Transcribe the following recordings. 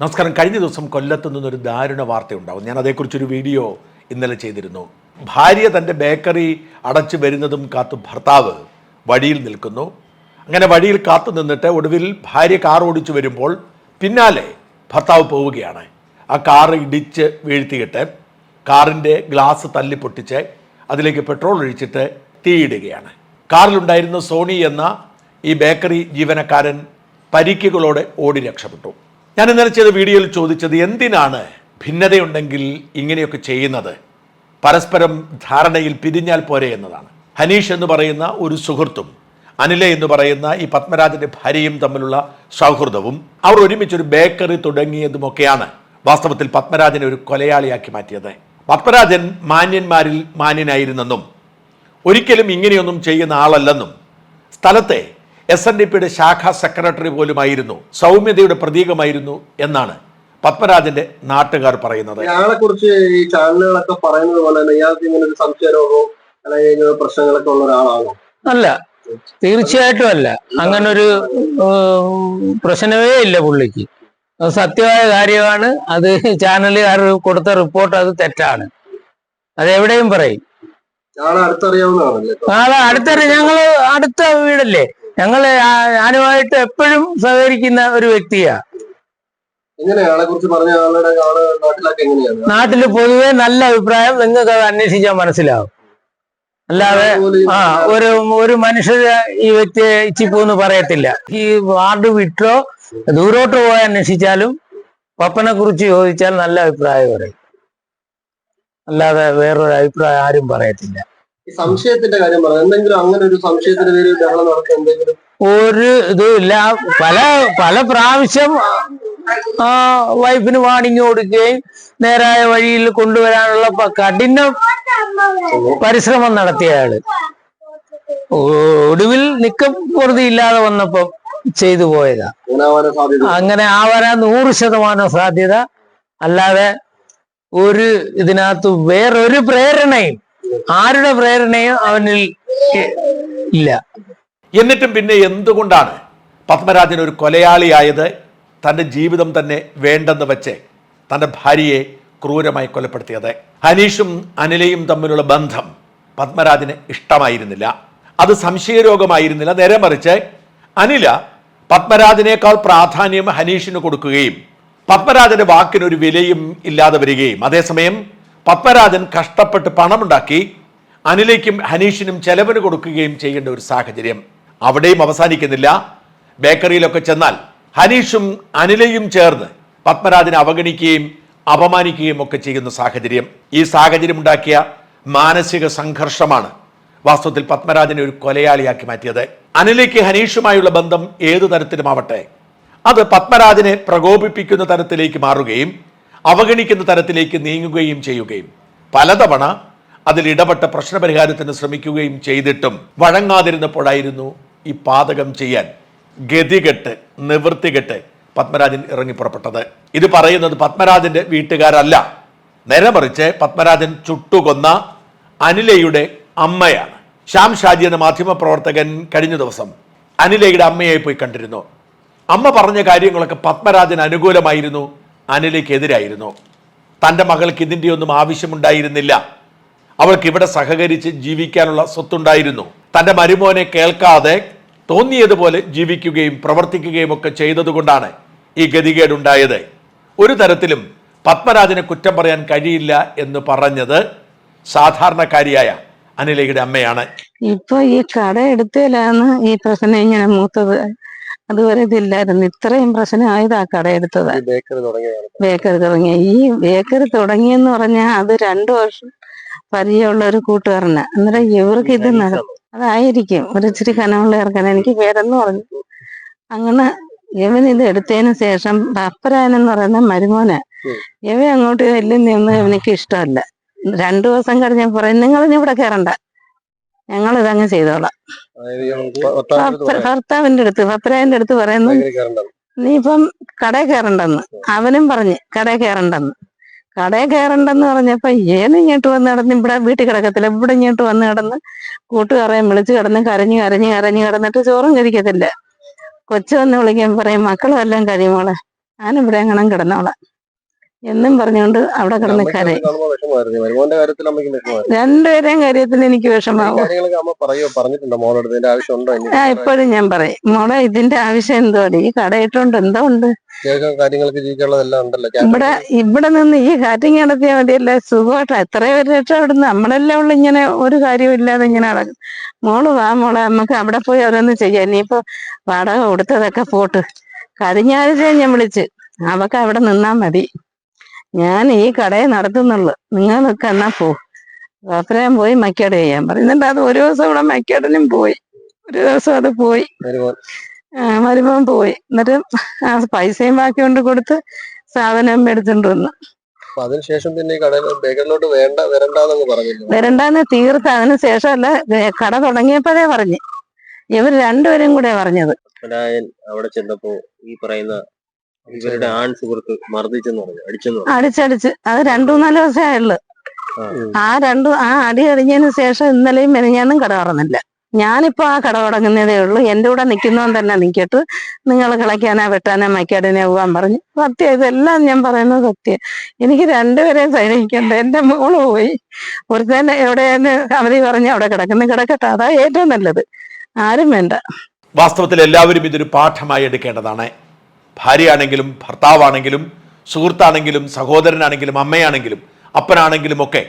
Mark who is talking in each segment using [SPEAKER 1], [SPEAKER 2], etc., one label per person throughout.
[SPEAKER 1] നമസ്കാരം. കഴിഞ്ഞ ദിവസം കൊല്ലത്തു നിന്നൊരു ദാരുണ വാർത്തയുണ്ടാവും. ഞാൻ അതേക്കുറിച്ചൊരു വീഡിയോ ഇന്നലെ ചെയ്തിരുന്നു. ഭാര്യ തന്റെ ബേക്കറി അടച്ചു വരുന്നതും കാത്ത് ഭർത്താവ് വഴിയിൽ നിൽക്കുന്നു. അങ്ങനെ വഴിയിൽ കാത്തു നിന്നിട്ട് ഒടുവിൽ ഭാര്യ കാർ ഓടിച്ചു വരുമ്പോൾ പിന്നാലെ ഭർത്താവ് പോവുകയാണ്. ആ കാർ ഇടിച്ച് വീഴ്ത്തിയിട്ട് കാറിന്റെ ഗ്ലാസ് തല്ലി പൊട്ടിച്ച് അതിലേക്ക് പെട്രോൾ ഒഴിച്ചിട്ട് തീയിടുകയാണ്. കാറിലുണ്ടായിരുന്ന സോണി എന്ന ഈ ബേക്കറി ജീവനക്കാരൻ പരിക്കുകളോടെ ഓടി രക്ഷപ്പെട്ടു. ഞാൻ ഇന്നലെ ചെയ്ത വീഡിയോയിൽ ചോദിച്ചത് എന്തിനാണ് ഭിന്നതയുണ്ടെങ്കിൽ ഇങ്ങനെയൊക്കെ ചെയ്യുന്നത്? പരസ്പരം ധാരണയിൽ പിരിഞ്ഞാൽ പോരെ എന്നതാണ്. ഹനീഷ് എന്ന് പറയുന്ന ഒരു സുഹൃത്തും അനില എന്ന് പറയുന്ന ഈ പത്മരാജന്റെ ഭാര്യയും തമ്മിലുള്ള സൗഹൃദവും അവർ ഒരുമിച്ചൊരു ബേക്കറി തുടങ്ങിയതുമൊക്കെയാണ് വാസ്തവത്തിൽ പത്മരാജനെ ഒരു കൊലയാളിയാക്കി മാറ്റിയത്. പത്മരാജൻ മാന്യന്മാരിൽ മാന്യനായിരുന്നെന്നും ഒരിക്കലും ഇങ്ങനെയൊന്നും ചെയ്യുന്ന ആളല്ലെന്നും സ്ഥലത്തെ എസ് എൻ ഡി പിയുടെ ശാഖാ സെക്രട്ടറി പോലുമായിരുന്നു. സൗമ്യതയുടെ പ്രതീകമായിരുന്നു എന്നാണ് പത്മരാജന്റെ നാട്ടുകാർ പറയുന്നത്.
[SPEAKER 2] ഇയാളെ കുറിച്ച് ഈ ചാനലുകളൊക്കെ പറയുന്നത് പോലെ തന്നെ ഇയാൾക്ക് ഇങ്ങനെ ഒരു സംശയരോഗവും അല്ലെങ്കിൽ ഇങ്ങനെ പ്രശ്നങ്ങളൊക്കെ ഉള്ള ഒരാളാണോ?
[SPEAKER 3] അല്ല തീർച്ചയായിട്ടും അല്ല. അങ്ങനൊരു ഒരു പ്രശ്നമേ ഇല്ല പുള്ളിക്ക്. സത്യമായ കാര്യമാണ്. അത് ചാനലുകാർ കൊടുത്ത റിപ്പോർട്ട് അത് തെറ്റാണ്. അത് എവിടെയും പറയും.
[SPEAKER 2] ആളെ അടുത്തറിയാവുന്നതാണല്ലേ? ആളെ
[SPEAKER 3] അടുത്തറിയാം അടുത്ത ഞങ്ങൾ അടുത്ത വീടല്ലേ? ഞങ്ങൾ ആ- ഞാനുമായിട്ട് എപ്പോഴും സഹകരിക്കുന്ന ഒരു വ്യക്തിയാ. നാട്ടിൽ പൊതുവെ നല്ല അഭിപ്രായം നിങ്ങൾക്ക് അത് അന്വേഷിച്ചാൽ മനസ്സിലാവും. അല്ലാതെ ആ ഒരു ഒരു മനുഷ്യ ഈ വ്യക്തിയെ ഇച്ചിപ്പോന്ന് പറയത്തില്ല. ഈ വാർഡ് വിട്ടോ ദൂരോട്ട് പോയി അന്വേഷിച്ചാലും പപ്പനെ കുറിച്ച് ചോദിച്ചാൽ നല്ല അഭിപ്രായം പറയും. അല്ലാതെ വേറൊരു അഭിപ്രായം ആരും പറയത്തില്ല.
[SPEAKER 2] ഈ സംശയത്തിന്റെ കാര്യം പറഞ്ഞു എന്തെങ്കിലും അങ്ങനെ ഒരു സംശയത്തിന്റെ പേരിൽ ബഹളം നടക്കുക എന്തെങ്കിലും
[SPEAKER 3] ഒരു ഇതുമില്ല. പല പല പ്രാവശ്യം വൈഫിന് വാണിങ് കൊടുക്കുകയും നേരായ വഴിയിൽ കൊണ്ടുവരാനുള്ള കഠിന പരിശ്രമം നടത്തിയ ആൾ ഒടുവിൽ നിക്കം പൊറുതി ഇല്ലാതെ വന്നപ്പം ചെയ്തു പോയതാ.
[SPEAKER 2] അങ്ങനെ
[SPEAKER 3] ആവാൻ നൂറ് ശതമാനം സാധ്യത. അല്ലാതെ ഒരു ഇതിനകത്ത് വേറൊരു പ്രേരണയും ആരുടെ പ്രേരണയും അവനിൽ ഇല്ല.
[SPEAKER 1] എന്നിട്ടും പിന്നെ എന്തുകൊണ്ടാണ് പത്മരാജൻ ഒരു കൊലയാളിയായത് തന്റെ ജീവിതം തന്നെ വേണ്ടെന്ന് വെച്ച് തന്റെ ഭാര്യയെ ക്രൂരമായി കൊലപ്പെടുത്തിയത്? ഹനീഷും അനിലയും തമ്മിലുള്ള ബന്ധം പത്മരാജന് ഇഷ്ടമായിരുന്നില്ല. അത് സംശയരോഗമായിരുന്നില്ല. നേരെ മറിച്ച് അനില പത്മരാജനേക്കാൾ പ്രാധാന്യം ഹനീഷിന് കൊടുക്കുകയും പത്മരാജന്റെ വാക്കിനൊരു വിലയും ഇല്ലാതെ വരികയും അതേസമയം പത്മരാജൻ കഷ്ടപ്പെട്ട് പണമുണ്ടാക്കി അനിലേക്കും ഹനീഷിനും ചെലവിന് കൊടുക്കുകയും ചെയ്യേണ്ട ഒരു സാഹചര്യം അവിടെയും അവസാനിക്കുന്നില്ല. ബേക്കറിയിലൊക്കെ ചെന്നാൽ ഹനീഷും അനിലയും ചേർന്ന് പത്മരാജനെ അവഗണിക്കുകയും അപമാനിക്കുകയും ഒക്കെ ചെയ്യുന്ന സാഹചര്യം ഈ സാഹചര്യം ഉണ്ടാക്കിയ മാനസിക സംഘർഷമാണ് വാസ്തവത്തിൽ പത്മരാജനെ ഒരു കൊലയാളിയാക്കി മാറ്റിയത്. അനിലയ്ക്ക് ഹനീഷുമായുള്ള ബന്ധം ഏതു തരത്തിലുമാവട്ടെ? അത് പത്മരാജനെ പ്രകോപിപ്പിക്കുന്ന തരത്തിലേക്ക് മാറുകയും അവഗണിക്കുന്ന തരത്തിലേക്ക് നീങ്ങുകയും ചെയ്യുകയും പലതവണ അതിൽ ഇടപെട്ട പ്രശ്നപരിഹാരത്തിന് ശ്രമിക്കുകയും ചെയ്തിട്ടും വഴങ്ങാതിരുന്നപ്പോഴായിരുന്നു ഈ പാതകം ചെയ്യാൻ ഗതികെട്ട് നിവൃത്തികെട്ട് പത്മരാജൻ ഇറങ്ങി പുറപ്പെട്ടത്. ഇത് പറയുന്നത് പത്മരാജന്റെ വീട്ടുകാരല്ല. നേരെ മറിച്ച് പത്മരാജൻ ചുട്ടുകൊന്ന അനിലയുടെ അമ്മയാണ്. ശ്യാം ഷാജി എന്ന മാധ്യമപ്രവർത്തകൻ കഴിഞ്ഞ ദിവസം അനിലയുടെ അമ്മയെ പോയി കണ്ടിരുന്നു. അമ്മ പറഞ്ഞ കാര്യങ്ങളൊക്കെ പത്മരാജൻ അനുകൂലമായിരുന്നു. അനിലയ്ക്കെതിരായിരുന്നു തന്റെ മകൾക്ക് ഇതിന്റെ ഒന്നും ആവശ്യമുണ്ടായിരുന്നില്ല. അവൾക്ക് ഇവിടെ സഹകരിച്ച് ജീവിക്കാനുള്ള സ്വത്തുണ്ടായിരുന്നു. തന്റെ മരുമോനെ കേൾക്കാതെ തോന്നിയതുപോലെ ജീവിക്കുകയും പ്രവർത്തിക്കുകയും ഒക്കെ ചെയ്തതുകൊണ്ടാണ് ഈ ഗതികേടുണ്ടായത്. ഒരു തരത്തിലും പത്മരാജനെ കുറ്റം പറയാൻ കഴിയില്ല എന്ന് പറഞ്ഞത് സാധാരണക്കാരിയായ അനിലയുടെ അമ്മയാണ്.
[SPEAKER 4] ഇപ്പൊ ഈ കട എടുത്തതിലാണ് ഈ പ്രശ്നം ഇങ്ങനെ മൂത്തത്. അതുവരെ ഇതില്ലായിരുന്നു. ഇത്രയും പ്രശ്നമായത് കട
[SPEAKER 2] ഈ ബേക്കറി
[SPEAKER 4] തുടങ്ങിയ. ഈ ബേക്കറി തുടങ്ങിയെന്ന് പറഞ്ഞാൽ അത് രണ്ടു വർഷം പരിചയമുള്ള ഒരു കൂട്ടുകാരനാ. അന്നേരം ഇവർക്ക് ഇത് നടക്കും അതായിരിക്കും. ഒരു ഇച്ചിരി കനമുള്ള ഇറക്കാൻ എനിക്ക് പേരെന്ന് പറഞ്ഞു. അങ്ങനെ ഇവൻ ഇത് എടുത്തതിന് ശേഷം പപ്പരാനെന്ന് പറയുന്ന മരുമോന. ഇവ അങ്ങോട്ട് ചെല്ലുന്നൊന്നും ഇവനിക്ക് ഇഷ്ടമല്ല. രണ്ടു ദിവസം കഴിഞ്ഞ പറയും നിങ്ങൾ ഇവിടെ കയറണ്ട. ഞങ്ങൾ ഇതങ്ങ് ചെയ്തോളാം
[SPEAKER 2] ഭർത്താവിന്റെ അടുത്ത്
[SPEAKER 4] ഭർത്ത- ഭർത്താവിന്റെ അടുത്ത് പറയുന്നു നീ ഇപ്പം കടയിൽ കയറണ്ടെന്ന്. അവനും പറഞ്ഞ് കടയിൽ കയറണ്ടെന്ന്. കടയിൽ കയറണ്ടെന്ന് പറഞ്ഞപ്പോ ഏത് ഇങ്ങോട്ട് വന്ന് നടന്ന് ഇവിടെ വീട്ടിൽ കിടക്കത്തില്ല. ഇവിടെ ഇങ്ങോട്ട് വന്ന് കിടന്ന് കൂട്ടുകാരെയും വിളിച്ച് കിടന്ന് കരഞ്ഞു കരഞ്ഞു കരഞ്ഞു കിടന്നിട്ട് ചോറും കഴിക്കത്തില്ല. കൊച്ചു വന്ന് വിളിക്കാൻ പറയും മക്കളും എല്ലാം കഴിയുമോളെ ഞാനിവിടെ എങ്ങനെ കിടന്നോളാം. എന്നും പറഞ്ഞുകൊണ്ട് അവിടെ കിടന്ന് കരയും. രണ്ടുപേരെയും കാര്യത്തിൽ എനിക്ക് വിഷമാവും ആ എപ്പോഴും ഞാൻ പറയും. മോളെ ഇതിന്റെ ആവശ്യം എന്തോ ഈ കടയിട്ടുണ്ട് എന്തോ ഉണ്ട്? ഇവിടെ ഇവിടെ നിന്ന് ഈ കാറ്റിങ് നടത്തിയാൽ മതിയല്ലേ? സുഖമായിട്ട്. എത്രയോ ഒരു അവിടുന്ന് നമ്മളെല്ലാം ഉള്ള ഇങ്ങനെ ഒരു കാര്യവും ഇല്ലാതെ ഇങ്ങനെ നടക്കും മോൾ വാ മോളെ നമുക്ക് അവിടെ പോയി ഓരോന്ന് ചെയ്യാം. ഇനിയിപ്പോ വാടക കൊടുത്തതൊക്കെ പോട്ട്. കഴിഞ്ഞ ആഴ്ച ഞാൻ വിളിച്ച്. അവക്ക് അവിടെ നിന്നാ മതി. ഞാൻ ഈ കടയെ നടത്തുന്നുള്ളു. നിങ്ങളൊക്കെ എന്നാ പോ. അത്രയും പോയി മക്കേട് ചെയ്യാൻ പറയുന്നുണ്ട് അത് ഒരു ദിവസം ഇവിടെ മക്കേടനും പോയി. ഒരു ദിവസം അത് പോയി. മരുമകൻ പോയി. എന്നിട്ട് ആ പൈസയും ബാക്കി കൊണ്ട് കൊടുത്ത് സാധനം എടുത്തുകൊണ്ട് വന്നു.
[SPEAKER 2] അതിനുശേഷം പിന്നെ ബേക്കറിലോട്ട് വേണ്ട വരണ്ടെന്നങ്ങ് പറഞ്ഞു
[SPEAKER 4] വരണ്ടാന്ന് തീർത്ത് അതിന് ശേഷമല്ല ഏ, കട തുടങ്ങിയപ്പോഴേ പറഞ്ഞു. ഇവർ രണ്ടുപേരും കൂടെ പറഞ്ഞത്.
[SPEAKER 5] അവിടെ ചെന്നപ്പോ ഈ പറയുന്ന ഇവരുടെ ആൺ സുഹൃത്ത് മർദ്ദിച്ചെന്ന് പറഞ്ഞു അടിച്ചെന്ന് പറഞ്ഞു.
[SPEAKER 4] അടിച്ചടിച്ച് അത് രണ്ടു മൂന്നാൽ ദിവസമേ ആയുള്ളു.
[SPEAKER 5] ആ.
[SPEAKER 4] രണ്ടു ആ അടി അടിഞ്ഞതിന് ശേഷം ഇന്നലെയും മെനഞ്ഞാന്നും കട തുറന്നില്ല. ഞാനിപ്പോ ആ കട തുടങ്ങുന്നതേ ഉള്ളൂ. എന്റെ കൂടെ നിൽക്കുന്നവൻ തന്നെ നിൽക്കട്ട് നിങ്ങൾ കിളയ്ക്കാനാ വെട്ടാനാ മൈക്കാടിനെ പോവാൻ പറഞ്ഞു. സത്യം ഇതെല്ലാം ഞാൻ പറയുന്നത് സത്യം. എനിക്ക് രണ്ടുപേരെയും സൈനിക്കണ്ട എന്റെ മോൾ പോയി. ഒരുത്തന്നെ എവിടെയാണ് അവധി പറഞ്ഞ് അവിടെ കിടക്കുന്നു. കിടക്കട്ടെ. അതാ ഏറ്റവും നല്ലത്. ആരും വേണ്ട.
[SPEAKER 1] വാസ്തവത്തിൽ എല്ലാവരും ഇതൊരു പാഠമായി എടുക്കേണ്ടതാണ്. ഭാര്യയാണെങ്കിലും ഭർത്താവാണെങ്കിലും സുഹൃത്താണെങ്കിലും സഹോദരനാണെങ്കിലും അമ്മയാണെങ്കിലും അപ്പനാണെങ്കിലും ഒക്കെ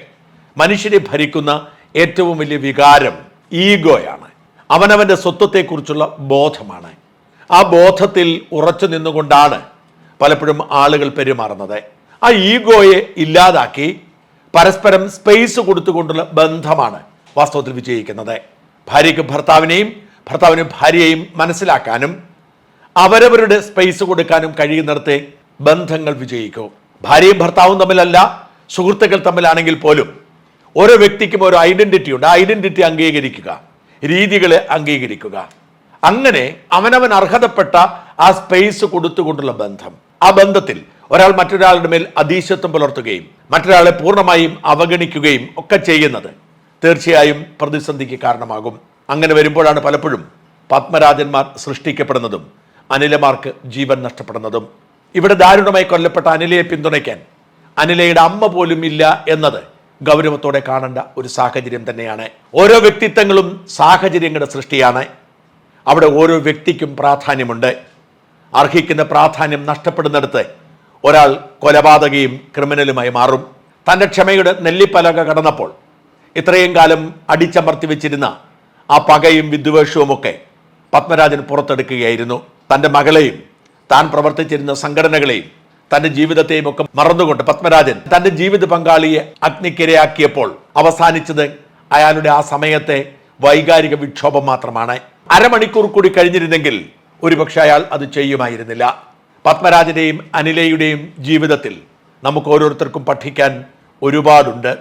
[SPEAKER 1] മനുഷ്യരെ ഭരിക്കുന്ന ഏറ്റവും വലിയ വികാരം ഈഗോയാണ്. അവനവന്റെ സ്വത്വത്തെക്കുറിച്ചുള്ള ബോധമാണ്. ആ ബോധത്തിൽ ഉറച്ചു നിന്നുകൊണ്ടാണ് പലപ്പോഴും ആളുകൾ പെരുമാറുന്നത്. ആ ഈഗോയെ ഇല്ലാതാക്കി പരസ്പരം സ്പേസ് കൊടുത്തുകൊണ്ടുള്ള ബന്ധമാണ് വാസ്തവത്തിൽ വിജയിക്കുന്നത്. ഭാര്യയ്ക്ക് ഭർത്താവിനെയും ഭർത്താവിന് ഭാര്യയെയും മനസ്സിലാക്കാനും അവരവരുടെ സ്പേസ് കൊടുക്കാനും കഴിയുന്നിടത്തെ ബന്ധങ്ങൾ വിജയിക്കും. ഭാര്യയും ഭർത്താവും തമ്മിലല്ല സുഹൃത്തുക്കൾ തമ്മിലാണെങ്കിൽ പോലും ഓരോ വ്യക്തിക്കും ഓരോ ഐഡന്റിറ്റി ഉണ്ട്. ആ ഐഡന്റിറ്റി അംഗീകരിക്കുക രീതികളെ അംഗീകരിക്കുക. അങ്ങനെ അവനവൻ അർഹതപ്പെട്ട ആ സ്പേസ് കൊടുത്തുകൊണ്ടുള്ള ബന്ധം. ആ ബന്ധത്തിൽ ഒരാൾ മറ്റൊരാളുടെ മേൽ അതീശത്വം പുലർത്തുകയും മറ്റൊരാളെ പൂർണമായും അവഗണിക്കുകയും ഒക്കെ ചെയ്യുന്നത് തീർച്ചയായും പ്രതിസന്ധിക്ക് കാരണമാകും. അങ്ങനെ വരുമ്പോഴാണ് പലപ്പോഴും പത്മരാജന്മാർ സൃഷ്ടിക്കപ്പെടുന്നതും അനിലമാർക്ക് ജീവൻ നഷ്ടപ്പെടുന്നതും. ഇവിടെ ദാരുണമായി കൊല്ലപ്പെട്ട അനിലയെ പിന്തുണയ്ക്കാൻ അനിലയുടെ അമ്മ പോലും ഇല്ല എന്നത് ഗൗരവത്തോടെ കാണേണ്ട ഒരു സാഹചര്യം തന്നെയാണ്. ഓരോ വ്യക്തിത്വങ്ങളും സാഹചര്യങ്ങളുടെ സൃഷ്ടിയാണ്. അവിടെ ഓരോ വ്യക്തിക്കും പ്രാധാന്യമുണ്ട്. അർഹിക്കുന്ന പ്രാധാന്യം നഷ്ടപ്പെടുന്നിടത്ത് ഒരാൾ കൊലപാതകയും ക്രിമിനലുമായി മാറും. തന്റെ ക്ഷമയുടെ നെല്ലിപ്പലക കടന്നപ്പോൾ ഇത്രയും കാലം അടിച്ചമർത്തി വെച്ചിരുന്ന ആ പകയും വിദ്വേഷവുമൊക്കെ പത്മരാജൻ പുറത്തെടുക്കുകയായിരുന്നു. തന്റെ മകളെയും താൻ പ്രവർത്തിച്ചിരുന്ന സംഘടനകളെയും തന്റെ ജീവിതത്തെയും ഒക്കെ മറന്നുകൊണ്ട് പത്മരാജൻ തന്റെ ജീവിത പങ്കാളിയെ അഗ്നിക്കിരയാക്കിയപ്പോൾ അവസാനിച്ചത് അയാളുടെ ആ സമയത്തെ വൈകാരിക വിക്ഷോഭം മാത്രമാണ്. അരമണിക്കൂർ കൂടി കഴിഞ്ഞിരുന്നെങ്കിൽ ഒരുപക്ഷെ അയാൾ അത് ചെയ്യുമായിരുന്നില്ല. പത്മരാജന്റെയും അനിലയുടെയും ജീവിതത്തിൽ നമുക്ക് ഓരോരുത്തർക്കും പഠിക്കാൻ ഒരുപാടുണ്ട്.